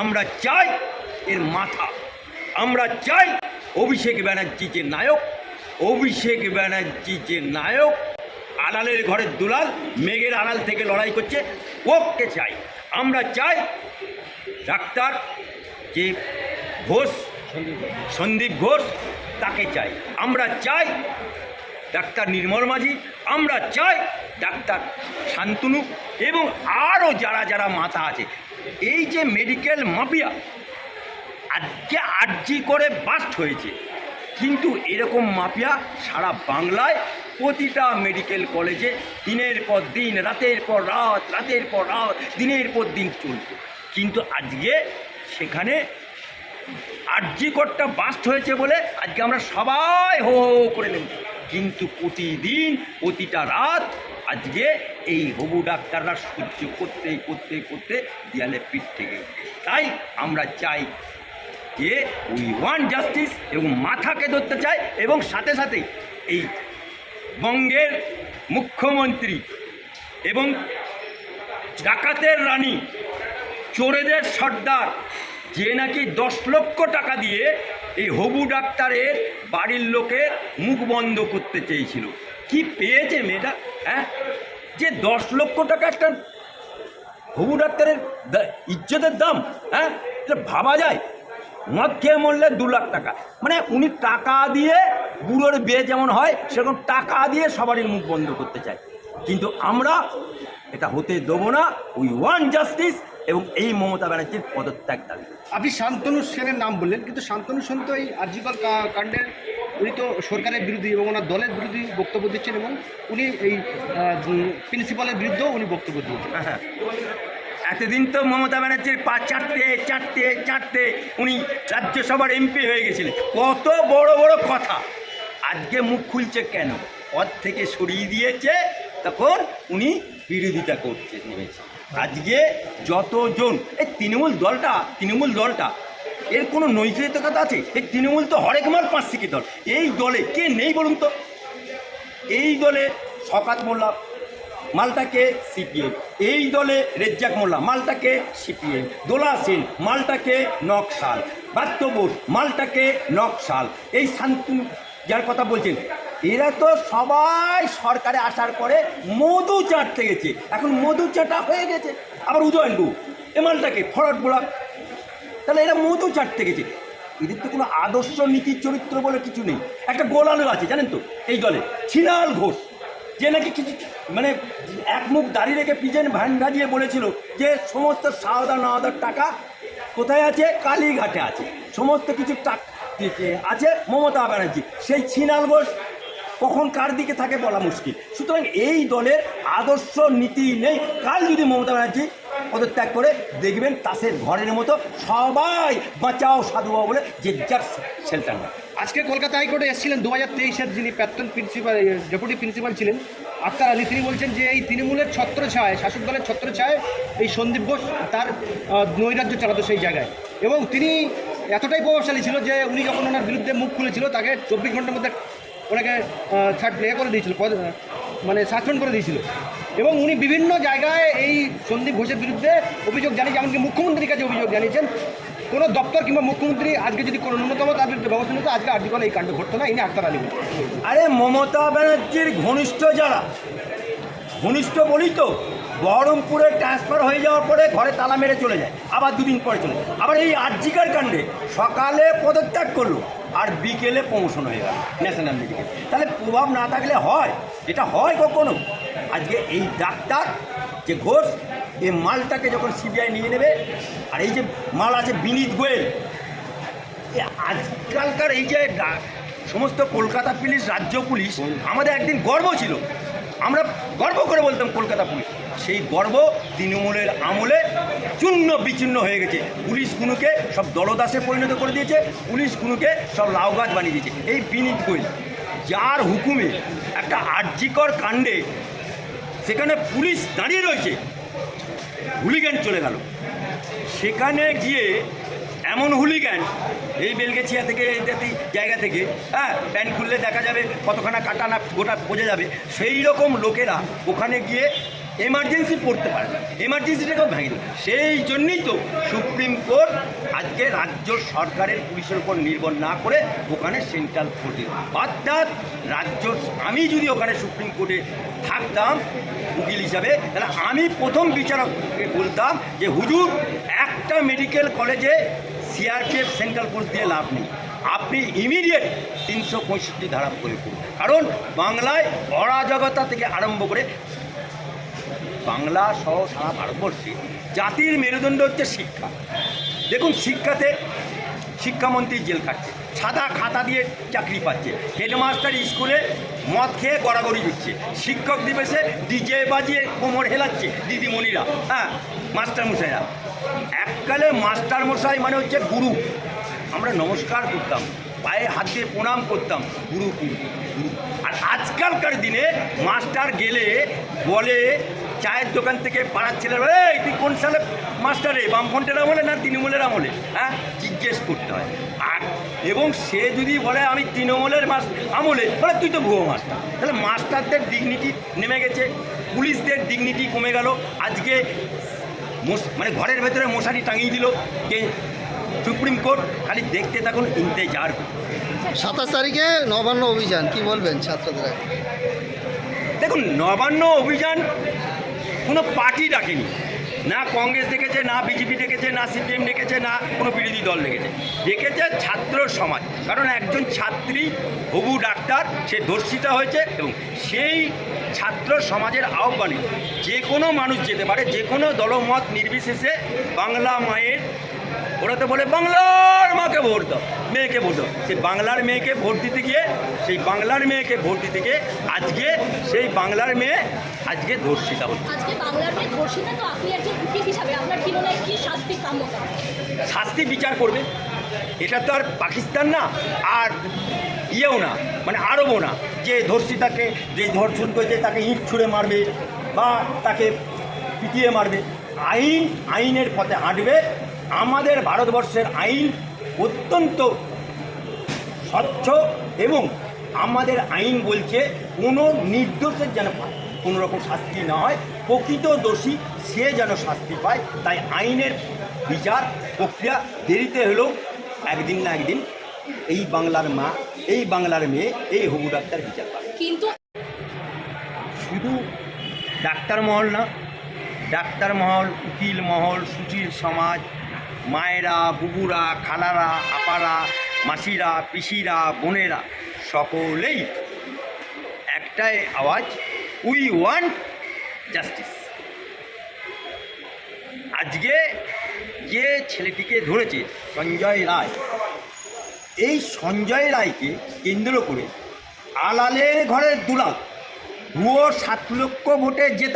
আমরা চাই এর মাথা। আমরা চাই অভিষেক ব্যানার্জি যে নায়ক, অভিষেক ব্যানার্জি যে নায়ক। আড়ালের ঘরের দুলাল মেঘের আড়াল থেকে লড়াই করছে, ওকে চাই। আমরা চাই ডাক্তার যে ঘোষ, সন্দীপ ঘোষ, তাকে চাই। আমরা চাই ডাক্তার নির্মল মাঝি, আমরা চাই ডাক্তার শান্তনু এবং আরও যারা যারা মাথা আছে এই যে মেডিকেল মাফিয়া আজকে আর্জি করে বাস্ট হয়েছে। কিন্তু এরকম মাফিয়া সারা বাংলায় প্রতিটা মেডিকেল কলেজে দিনের পর দিন, রাতের পর রাত, রাতের পর রাত, দিনের পর দিন চলত কিন্তু আজকে সেখানে আরজি কোটটা বাস্ট হয়েছে বলে আজকে আমরা সবাই হো করে নেব। কিন্তু প্রতিদিন, প্রতিটা রাত আজকে এই হবু ডাক্তাররা সহ্য করতে করতে করতে দেয়ালে পিঠ থেকে তাই আমরা চাই যে উই ওয়ান জাস্টিস এবং মাথাকে ধরতে চাই এবং সাথে সাথে এই বঙ্গের মুখ্যমন্ত্রী এবং ডাকাতের রানী, চোরেদের সর্দার, যে নাকি দশ লক্ষ টাকা দিয়ে এই হবু ডাক্তারের বাড়ির লোকের মুখ বন্ধ করতে চেয়েছিল। কি পেয়েছে মেয়েটা হ্যাঁ? যে দশ লক্ষ টাকা একটা হবু ডাক্তারের ইজ্জতের দাম হ্যাঁ? এটা ভাবা যায়। মদ খেয়ে মরলে দু লাখ টাকা? মানে উনি টাকা দিয়ে বুড়োর বিয়ে যেমন হয়, সেরকম টাকা দিয়ে সবারই মুখ বন্ধ করতে চায়। কিন্তু আমরা এটা হতে দেবো না। উই ওয়ান জাস্টিস এবং এই মমতা ব্যানার্জির পদত্যাগ দাবি। আপনি শান্তনু সেনের নাম বললেন, কিন্তু শান্তনু সেন তো এই আর্জিকল কাণ্ডের উনি তো সরকারের বিরোধী এবং ওনার দলের বিরোধী বক্তব্য দিচ্ছেন এবং উনি এই প্রিন্সিপালের বিরুদ্ধেও উনি বক্তব্য দিয়েছেন। হ্যাঁ। এতদিন তো মমতা ব্যানার্জির পা চারটে চারটে চারটে উনি রাজ্যসভার এমপি হয়ে গেছিলেন। কত বড় বড় কথা। আজকে মুখ খুলছে কেন? পদ থেকে সরিয়ে দিয়েছে, তখন উনি বিরোধিতা করতে নেমেছে আজকে যতজন, এই তৃণমূল দলটা তৃণমূল দলটা, এর কোনো নৈতিকতা আছে? এই তৃণমূল তো হরেক মার পাঁচ থেকে দল। এই দলে কে নেই বলুন তো? এই দলে শকাত মোল্লা মালটাকে সিপিএম। এই দলে রেজ্জাক মোল্লা মালটাকে সিপিএম। দোলা সেন মালটাকে নকশাল। বাত্য বোস মালটাকে নকশাল। এই শান্তনু যার কথা বলছেন এরা তো সবাই সরকারে আসার পরে মধু চাটতে গেছে। এখন মধু চাটা হয়ে গেছে। আবার উদয়নবু এ মালটাকে ফরট ব্লক তাহলে এরা মধু চাটতে গেছে। এদের তো কোনো আদর্শ নীতির চরিত্র বলে কিছু নেই। একটা গোলালো আছে, জানেন তো? এই দলে ছিনাল ঘোষ, যে নাকি কিছু মানে এক মুখ দাঁড়িয়ে রেখে পিজেন ভ্যান ভাজিয়ে বলেছিল যে সমস্ত সাওদা নাওদার টাকা কোথায় আছে? কালীঘাটে আছে। সমস্ত কিছু টাকা আছে? মমতা ব্যানার্জি। সেই ছিনাল ঘোষ কখন কার দিকে থাকে বলা মুশকিল। সুতরাং এই দলের আদর্শ নীতি নেই। কাল যদি মমতা ব্যানার্জি পদত্যাগ করে দেখবেন তাসের ঘরের মতো সবাই বাঁচাও, সাধু বলে যে যার শেল্টার আজকে কলকাতা হাইকোর্টে এসেছিলেন দু হাজার তেইশের যিনি প্রাক্তন প্রিন্সিপাল ডেপুটি প্রিন্সিপাল ছিলেন, আক্তার আলী। তিনি বলছেন যে এই তৃণমূলের ছত্র ছায় শাসক দলের ছত্র ছায় এই সন্দীপ ঘোষ তার নৈরাজ্য চালাতো সেই জায়গায়। এবং তিনি এতটাই প্রভাবশালী ছিল যে উনি যখন ওনার বিরুদ্ধে মুখ খুলেছিল, তাকে চব্বিশ ঘণ্টার মধ্যে ওনাকে থার্ড প্লে করে দিয়েছিল মানে সাসপেন্ড করে দিয়েছিল। এবং উনি বিভিন্ন জায়গায় এই সন্দীপ ঘোষের বিরুদ্ধে অভিযোগ জানিয়ে এমনকি মুখ্যমন্ত্রীর কাছে অভিযোগ জানিয়েছেন। কোনো দপ্তর কিংবা মুখ্যমন্ত্রী আজকে যদি কোনো ন্যূনতম তার বিরুদ্ধে ব্যবস্থা নিত, আজকে আর্টিকল এই কাণ্ড ঘটতো না, ইনি আক্তার আলী আরে, মমতা ব্যানার্জির ঘনিষ্ঠ যারা, ঘনিষ্ঠ বলি তো, বহরমপুরে ট্রান্সফার হয়ে যাওয়ার পরে ঘরে তালা মেরে চলে যায়, আবার দুদিন পরে চলে যায়। আবার এই আর্জিকার কাণ্ডে সকালে পদত্যাগ করল। আর বিকেলে প্রমোশন হয়ে গেল ন্যাশনাল মেডিকেল তাহলে প্রভাব না থাকলে হয়? এটা হয় কখনো? আজকে এই ডাক্তার যে ঘোষ এই মালটাকে যখন সিবিআই নিয়ে নেবে, আর এই যে মাল আছে বিনীত গোয়েল আজকালকার এই যে সমস্ত কলকাতা পুলিশ, রাজ্য পুলিশ, আমাদের একদিন গর্ব ছিল। আমরা গর্ব করে বলতাম কলকাতা পুলিশ। সেই গর্ব তৃণমূলের আমলে চূর্ণ বিচ্ছিন্ন হয়ে গেছে। পুলিশগুলোকে সব দলদাসে পরিণত করে দিয়েছে পুলিশগুলোকে সব লাউ গাছ বানিয়ে দিয়েছে। এই বিনীত গোয়েল, যার হুকুমে একটা আর্যিকর কাণ্ডে সেখানে পুলিশ দাঁড়িয়ে রয়েছে হুলিগ্যান চলে গেল। সেখানে গিয়ে এমন হুলিগ্যান এই বেলগেছিয়া থেকে জাতি- জায়গা থেকে হ্যাঁ প্যান্ট খুললে দেখা যাবে কতখানা কাটা না গোটা বোঝা যাবে। সেই রকম লোকেরা ওখানে গিয়ে এমার্জেন্সি পড়তে পারে না। ভেঙে দেবে সেই জন্যই তো সুপ্রিম কোর্ট আজকে রাজ্য সরকারের পুলিশের উপর নির্ভর না করে ওখানে সেন্ট্রাল কোর্টে অর্থাৎ রাজ্য, আমি যদি ওখানে সুপ্রিম কোর্টে থাকতাম, উকিল হিসাবে, তাহলে আমি প্রথম বিচারককে বলতাম যে, হুজুর, একটা মেডিকেল কলেজে সিআরপিএফ সেন্ট্রাল ফোর্স দিয়ে লাভ নেই। আপনি ইমিডিয়েট তিনশো পঁয়ষট্টি ধারা প্রয়োগ করুন। কারণ বাংলায় অরাজকতা থেকে আরম্ভ করে বাংলা সহ সারা ভারতবর্ষে জাতির মেরুদণ্ড হচ্ছে শিক্ষা। দেখুন, শিক্ষাতে শিক্ষামন্ত্রী জেল খাটছে সাদা খাতা দিয়ে চাকরি পাচ্ছে, হেডমাস্টার স্কুলে মদ খেয়ে গড়াগড়ি দিচ্ছে, শিক্ষক দিবসে ডিজে বাজিয়ে কোমর হেলাচ্ছে দিদিমণিরা হ্যাঁ মাস্টার মশাইরা এককালে মাস্টারমশাই মানে হচ্ছে গুরু। আমরা নমস্কার করতাম, পায়ে হাত দিয়ে প্রণাম করতাম গুরু গুরু। আর আজকালকার দিনে মাস্টার গেলে বলে চায়ের দোকান থেকে পাড়ার ছেলেরা এই তুই কোন সালে মাস্টারে বামফ্রন্টের আমলে না তৃণমূলের আমলে? হ্যাঁ জিজ্ঞেস করতে হয়। আর এবং সে যদি বলে আমি তৃণমূলের মাস আমলে বলে তুই তো ভুয়ো মাস্টার তাহলে মাস্টারদের ডিগনিটি নেমে গেছে পুলিশদের ডিগনিটি কমে গেল। আজকে মানে ঘরের ভেতরে মশারি টাঙিয়ে দিল যে সুপ্রিম কোর্ট। খালি দেখতে থাকুন ইন্তেজার। সাতাশ তারিখে নবান্ন অভিযান কি বলবেন ছাত্রদের? দেখুন নবান্ন অভিযান কোনো পার্টি ডাকেনি। না কংগ্রেস ডেকেছে, না বিজেপি ডেকেছে, না সিপিএম ডেকেছে, না কোনো বিরোধী দল ডেকেছে। ডেকেছে ছাত্র সমাজ। কারণ একজন ছাত্রী, হবু ডাক্তার, সে ধর্ষিতা হয়েছে এবং সেই ছাত্র সমাজের আহ্বানে যে কোনো মানুষ যেতে পারে, যে কোনো দলমত নির্বিশেষে বাংলা মায়ের ওরা তো বলে বাংলার মাকে ভোট দাও মেয়েকে ভোট দাও। সেই বাংলার মেয়েকে ভোট দিতে গিয়ে সেই বাংলার মেয়েকে ভোট দিতে গিয়ে আজকে সেই বাংলার মেয়ে আজকে ধর্ষিতা হচ্ছে শাস্তি বিচার করবে। এটা তো আর পাকিস্তান না আর ইয়েও না মানে আরবও না। যে ধর্ষিতাকে যে ধর্ষণ করেছে তাকে ইট ছুঁড়ে মারবে বা তাকে পিটিয়ে মারবে। আইন আইনের পথে হাঁটবে। আমাদের ভারতবর্ষের আইন অত্যন্ত স্বচ্ছ এবং আমাদের আইন বলছে কোনো নির্দোষের যেন কোনো রকম শাস্তি না হয় প্রকৃত দোষী সে যেন শাস্তি পায়। তাই আইনের বিচার প্রক্রিয়া দেরিতে হলেও একদিন না একদিন এই বাংলার মা এই বাংলার মেয়ে এই হবু ডাক্তার বিচার পায়। কিন্তু শুধু ডাক্তার মহল না ডাক্তার মহল উকিল মহল সুচির সমাজ মায়েরা, বুবুরা, খালারা, আপারা, মাসিরা, পিসিরা, বোনেরা, সকলেই একটাই আওয়াজ উই ওয়ান্ট জাস্টিস আজকে যে ছেলেটিকে ধরেছে সঞ্জয় রায়, এই সঞ্জয় রায়কে কেন্দ্র করে আলালের ঘরের দুলাল ভুয়ো সাত লক্ষ ভোটে জেতা